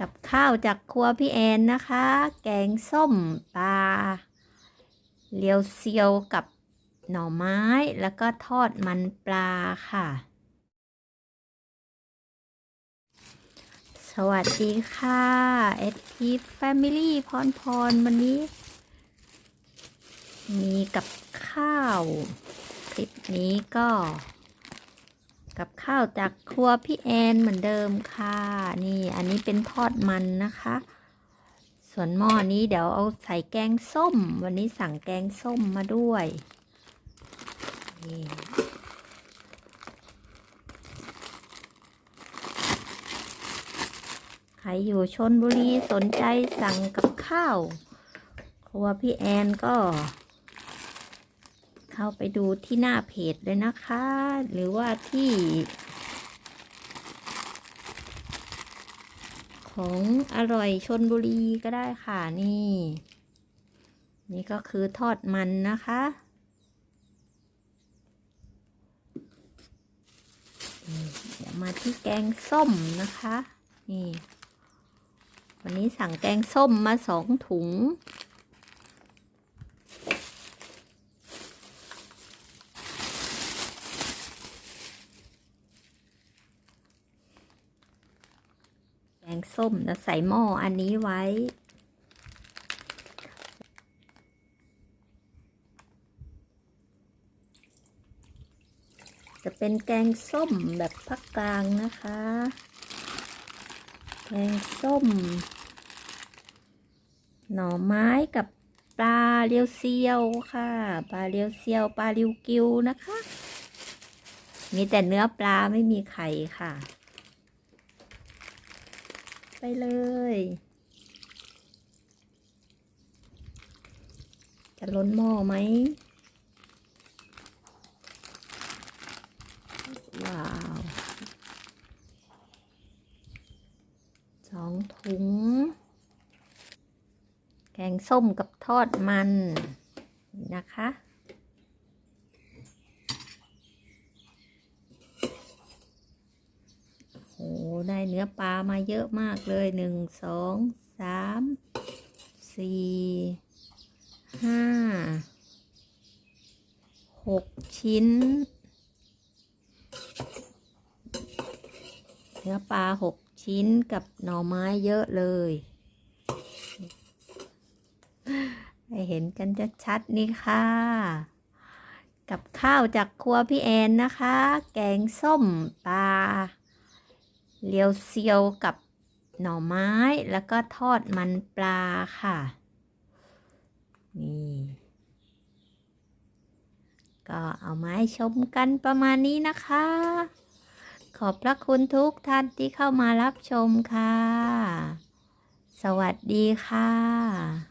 กับข้าวจากครัวพี่แอนนะคะ แกงส้มปลาเลียวเซียวกับหน่อไม้แล้วก็ทอดมันปลาค่ะ สวัสดีค่ะเอ็ดพีแฟมิลี่พรพรวันนี้ มีกับข้าว คลิปนี้ก็ กับข้าวจากครัวพี่แอนเหมือนเดิมค่ะ นี่อันนี้เป็นทอดมันนะคะ ส่วนหม้อนี้เดี๋ยวเอาใส่แกงส้ม วันนี้สั่งแกงส้มมาด้วยนี่ใครอยู่ชนบุรีสนใจสั่งกับข้าว ครัวพี่แอนก็ เข้าไปดูที่หน้าเพจเลยนะคะ หรือว่าที่ ของอร่อยชนบุรีก็ได้ค่ะนี่ นี่ก็คือทอดมันนะคะเดี๋ยวมาที่แกงส้มนะคะ นี่ วันนี้สั่งแกงส้มมาสองถุง งส้มแล้วใส่หม้ออันนี้ไว้ จะเป็นแกงส้มแบบภาคกลางนะคะ แกงส้ม หน่อไม้กับปลาเรียวเซียวค่ะ ปลาเรียวเซียวปลาริวกิวนะคะ มีแต่เนื้อปลาไม่มีไข่ค่ะ ไปเลย จะล้นหม้อไหมว้าวสองถุง แกงส้มกับทอดมันนะคะ โอ้ ได้เนื้อปลามาเยอะมากเลยหนึ่งสองสามสี่ห้าหกชิ้น เนื้อปลาหกชิ้นกับหน่อไม้เยอะเลยให้เห็นกันชัดๆนี่ค่ะ กับข้าวจากครัวพี่แอนนะคะ แกงส้มปลา เลียวเซียวกับหน่อไม้แล้วก็ทอดมันปลาค่ะ นี่ ก็เอามาให้ชมกันประมาณนี้นะคะ ขอบพระคุณทุกท่านที่เข้ามารับชมค่ะ สวัสดีค่ะ